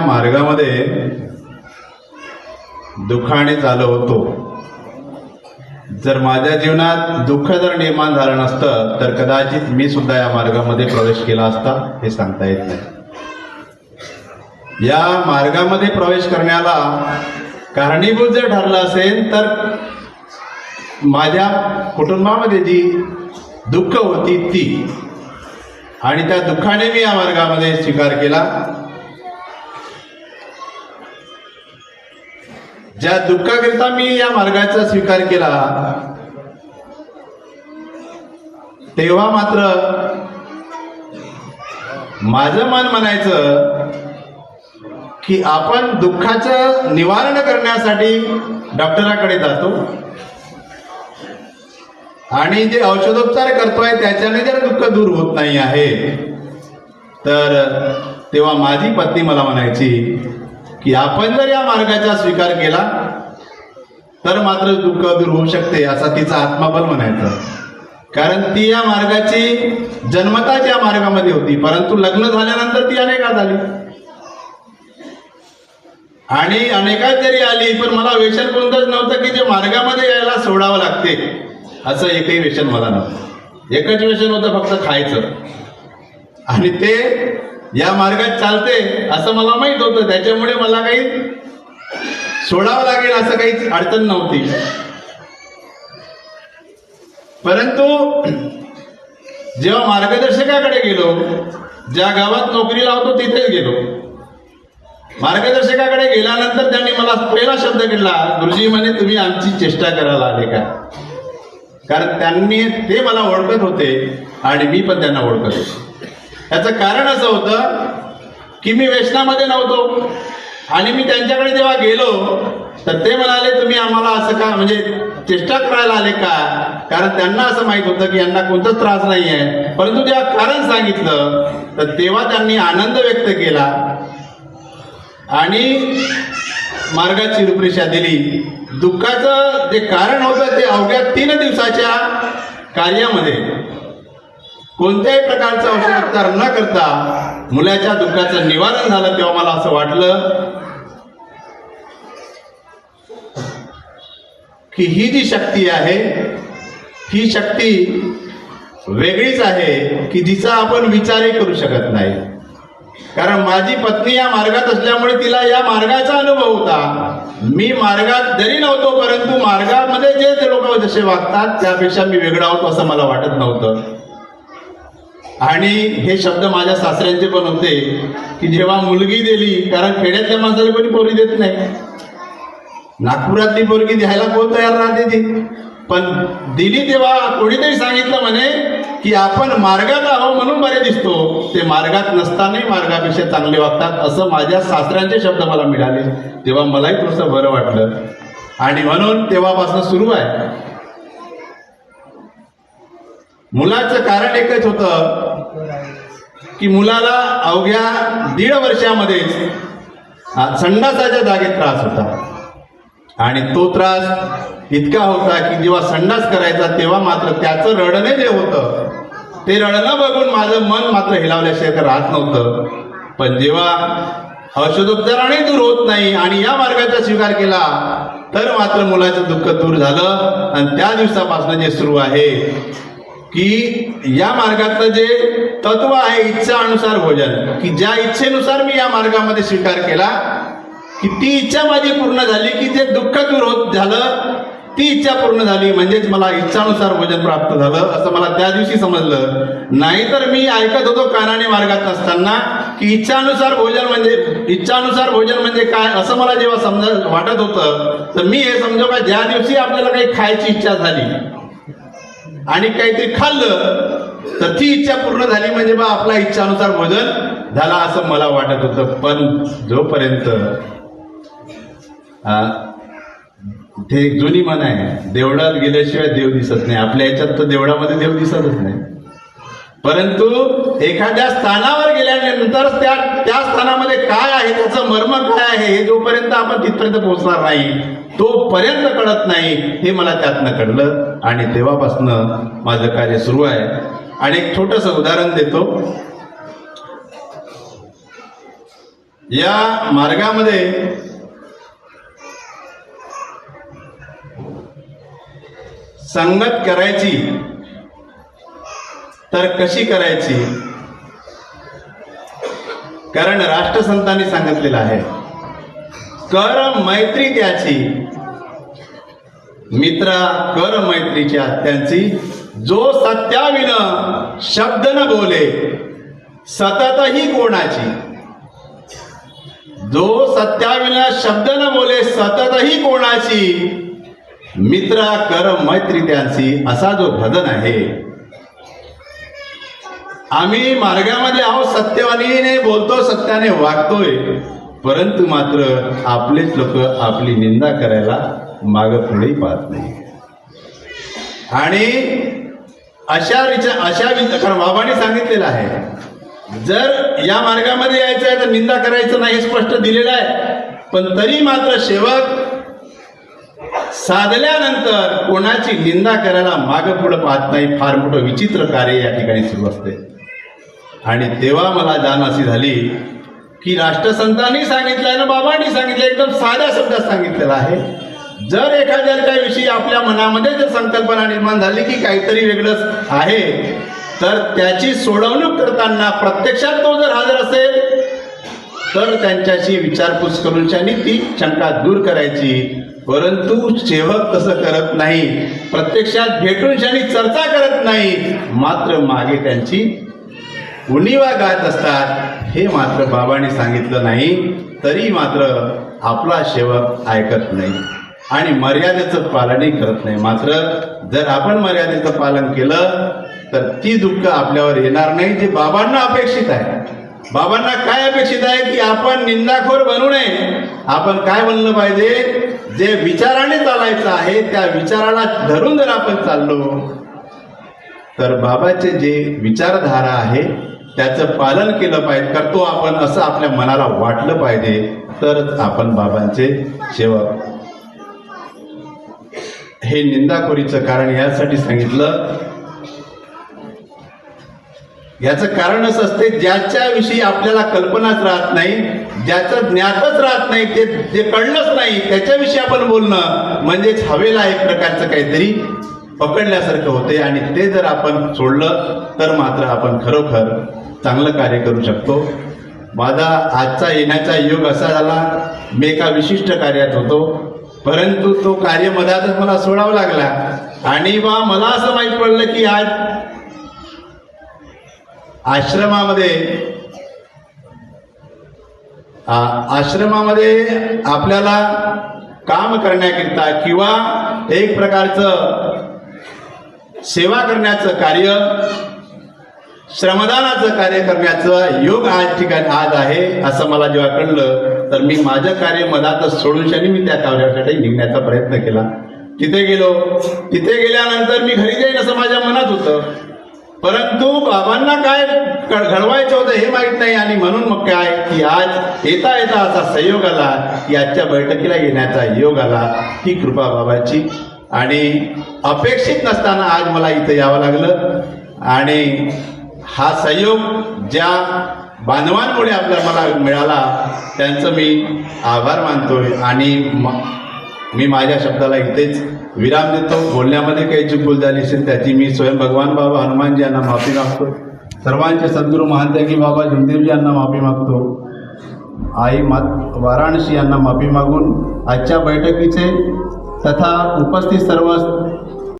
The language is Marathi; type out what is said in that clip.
या मार्गामध्ये दुःखाने चालू होतो. जर माझ्या जीवनात दुःख जर निर्माण झालं नसतं तर कदाचित मी सुद्धा या मार्गामध्ये प्रवेश केला असता हे सांगता येत नाही. या मार्गामध्ये प्रवेश करण्याला कारणीभूत जर ठरलं असेल तर माझ्या कुटुंबामध्ये जी दुःख होती ती. आणि त्या दुःखाने मी या मार्गामध्ये स्वीकार केला. ज्या दुःखाकरिता मी या मार्गाचा स्वीकार केला तेव्हा मात्र माझं मन म्हणायचं की आपण दुःखाचं निवारण करण्यासाठी डॉक्टराकडे जातो. आणि जे औषधोपचार करतोय त्याच्याने जर दुःख दूर होत नाही आहे तर तेव्हा माझी पत्नी मला म्हणायची की आपण जर या मार्गाचा स्वीकार केला तर मात्र दुःख दूर होऊ शकते असा तिचा आत्माबल म्हणायचा. कारण ती या मार्गाची जन्मताच या मार्गामध्ये होती परंतु लग्न झाल्यानंतर ती अनेका झाली. आणि अनेकात जरी आली पण मला व्यसन कोणतंच नव्हतं की जे मार्गामध्ये यायला सोडावं लागते असं एकही व्यसन मला नव्हतं. एकच व्यसन होतं फक्त खायचं. आणि ते या मार्गात चालते असं मला माहीत होतं. त्याच्यामुळे मला काही सोडावं लागेल असं काही अडचण नव्हती. परंतु जेव्हा मार्गदर्शकाकडे गेलो ज्या गावात नोकरी लावतो तिथेच गेलो. मार्गदर्शकाकडे गेल्यानंतर त्यांनी मला पहिला शब्द केला गुरुजी म्हणे तुम्ही आमची चेष्टा करायला आले का? कारण त्यांनी ते मला ओळखत होते आणि मी पण त्यांना ओळखत होतो. याचं कारण असं होतं की मी व्यसनामध्ये नव्हतो. आणि मी त्यांच्याकडे जेव्हा गेलो तर ते म्हणाले तुम्ही आम्हाला असं का म्हणजे चेष्टा करायला आले का? कारण त्यांना असं माहीत होतं की यांना कोणताच त्रास नाही आहे परंतु जेव्हा कारण सांगितलं तर तेव्हा त्यांनी आनंद व्यक्त केला. आणि मार्गाची रूपरेषा दिली. दुःखाचं जे कारण होतं ते अवघ्या तीन दिवसाच्या कार्यामध्ये. कोणत्याही प्रकारचा औषधोपचार न करता मुलाच्या दुःखाचं निवारण झालं तेव्हा मला असं वाटलं की ही जी शक्ती आहे ही शक्ती वेगळीच आहे की जिचा आपण विचारही करू शकत नाही. कारण माझी पत्नी या मार्गात असल्यामुळे तिला या मार्गाचा अनुभव होता. मी मार्गात जरी नव्हतो परंतु मार्गामध्ये जे लोक जसे वागतात त्यापेक्षा मी वेगळा होतो असं मला वाटत नव्हतं. आणि हे शब्द माझ्या सासऱ्यांचे पण होते की जेव्हा मुलगी दिली कारण खेड्यातल्या माणसाला कोणी पोरी देत नाही. नागपुरातली पोरगी द्यायला कोण तयार राहते ती? पण दिली तेव्हा कोणीतरी सांगितलं म्हणे की आपण मार्गात आहो म्हणून बरे दिसतो. ते मार्गात नसतानाही मार्गापेक्षा चांगले वागतात असं माझ्या सासऱ्यांचे शब्द मला मिळाले. तेव्हा मलाही थोडंसं बरं वाटलं. आणि म्हणून तेव्हापासून सुरू आहे. मुलाचं कारण एकच होतं की मुलाला अवघ्या दीड वर्षामध्ये संडासाच्या जागेत त्रास होता. आणि तो त्रास इतका होता की जेव्हा संडास करायचा तेव्हा मात्र त्याचं रडणे जे होतं ते रडणं बघून माझं मन मात्र हिलावल्याशिवाय तर राहत नव्हतं. पण जेव्हा औषधोपचाराने दूर होत नाही आणि या मार्गाचा स्वीकार केला तर मात्र मुलाचं दुःख दूर झालं. आणि त्या दिवसापासून जे सुरू आहे की या मार्गातलं जे तत्व आहे इच्छा अनुसार भोजन की ज्या इच्छेनुसार मी या मार्गामध्ये स्वीकार केला की ती इच्छा माझी पूर्ण झाली की जे दुःख दूर होत झालं ती इच्छा पूर्ण झाली म्हणजेच मला इच्छानुसार भोजन प्राप्त झालं असं मला त्या दिवशी समजलं. नाहीतर मी ऐकत होतो कानाने मार्गात असताना की इच्छानुसार भोजन म्हणजे इच्छानुसार भोजन म्हणजे काय असं मला जेव्हा समज वाटत होतं तर मी हे समजो का ज्या दिवशी आपल्याला काही खायची इच्छा झाली आणि काहीतरी खाल्लं तर ती इच्छा पूर्ण झाली म्हणजे बा आपला इच्छानुसार भोजन झाला असं मला वाटत होतं. पण जोपर्यंत आ, ते एक जुनी मन आहे देवळात गेल्याशिवाय देव दिसत नाही. आपल्या याच्यात तर देवळामध्ये देव दिसतच नाही. परंतु एखाद्या स्थानावर गेल्यानंतर त्या त्या स्थानामध्ये काय आहे त्याचं मर्म काय आहे हे जोपर्यंत आपण तिथपर्यंत पोहोचणार नाही तोपर्यंत कळत नाही हे मला त्यातनं कळलं. आणि तेव्हापासनं माझं कार्य सुरू आहे. आणि एक छोटंसं उदाहरण देतो. या मार्गामध्ये संगत करायची तर कशी करायची? कारण राष्ट्रसंतांनी सांगितलेलं आहे कर मैत्री त्याची. मित्रा कर मैत्रीच्या त्यांची. जो सत्याविन शब्द न बोले सततही कोणाची? जो सत्याविन शब्द न बोले सततही कोणाची? मित्रा कर मैत्री त्यांची. असा जो भजन आहे आम्ही मार्गामध्ये आहोत सत्यवाणीने बोलतो सत्याने वागतोय. परंतु मात्र आपलेच लोक आपली निंदा करायला माग पुढे पाहत नाही. आणि अशा विचार अशा विचार कारण बाबांनी सांगितलेलं आहे जर या मार्गामध्ये यायचं आहे तर निंदा करायचं नाही हे स्पष्ट दिलेलं आहे. पण तरी मात्र सेवक साधल्यानंतर कोणाची निंदा करायला मागं पुढं पाहत नाही फार मोठं विचित्र कार्य या ठिकाणी सुरू असते. आणि तेव्हा मला जाण अशी झाली की राष्ट्रसंतांनी सांगितलं ना बाबांनी सांगितलं एकदम साध्या शब्दात सांगितलेलं आहे. जर एखाद्या काही विषयी आपल्या मनामध्ये जर संकल्पना निर्माण झाली की काहीतरी वेगळंच आहे तर त्याची सोडवणूक करताना प्रत्यक्षात तो जर हजर असेल तर त्यांच्याशी विचारपूस करून त्यांनी ती शंका दूर करायची. परंतु सेवक तसं करत नाही. प्रत्यक्षात भेटून त्यांनी चर्चा करत नाही. मात्र मागे त्यांची उणीवा गात असतात हे मात्र बाबांनी सांगितलं नाही तरी मात्र आपला सेवक ऐकत नाही आणि मर्यादेचं पालनही करत नाही. मात्र जर आपण मर्यादेचं पालन केलं तर ती दुःख आपल्यावर येणार नाही जे बाबांना अपेक्षित आहे. बाबांना काय अपेक्षित आहे की आपण निंदाखोर बनू नये? आपण काय बनलं पाहिजे? जे विचाराने चालायचं आहे त्या विचाराला धरून जर आपण चाललो तर बाबाचे जे विचारधारा आहे त्याचं पालन केलं पाहिजे करतो आपण असं आपल्या मनाला वाटलं पाहिजे तरच आपण बाबांचे सेवक. हे निंदाखोरीचं कारण यासाठी सांगितलं. याचं कारण असं असते ज्याच्याविषयी आपल्याला कल्पनाच राहत नाही ज्याचं ज्ञातच राहत नाही ते जे कळलंच नाही त्याच्याविषयी आपण बोलणं म्हणजेच हवेला एक प्रकारचं काहीतरी पकडल्यासारखं होते आणि ते जर आपण सोडलं तर मात्र आपण खरोखर चांगलं कार्य करू शकतो. माझा आजचा येण्याचा योग असा झाला मी एका विशिष्ट कार्यात होतो. परंतु तो कार्य मधातच मला सोडावा लागला. आणि बा मला असं माहीत पडलं की आज आश्रमामध्ये आश्रमामध्ये आपल्याला काम करण्याकरिता किंवा एक प्रकारचं सेवा करण्याचं कार्य श्रमदानाचं कार्य करण्याचा योग आज ठिकाणी आज आहे असं मला जेव्हा कळलं तर मी माझं कार्य मधातच सोडून मी त्या कार्यासाठी निघण्याचा प्रयत्न केला. तिथे गेलो तिथे गेल्यानंतर मी घरी जाईन असं माझ्या मनात होतं. परंतु बाबांना काय घडवायचं होतं हे माहीत नाही आणि म्हणून मग काय की आज येता येता असा संयोग आला की आजच्या बैठकीला येण्याचा योग आला ही कृपा बाबाची. आणि अपेक्षित नसताना आज मला इथं यावं लागलं. आणि हा संयोग ज्या बांधवांमुळे आपल्याला मला मिळाला त्यांचं मी आभार मानतोय. आणि म- मी माझ्या शब्दाला इथेच विराम देतो. बोलण्यामध्ये काही चुकूल झाली असेल त्याची मी स्वयं भगवान बाबा हनुमानजी यांना माफी मागतो. सर्वांचे सद्गुरू महांत्यागी बाबा जमदेवजी यांना माफी मागतो. आई मा वाराणसी यांना माफी मागून आजच्या बैठकीचे तथा उपस्थित सर्व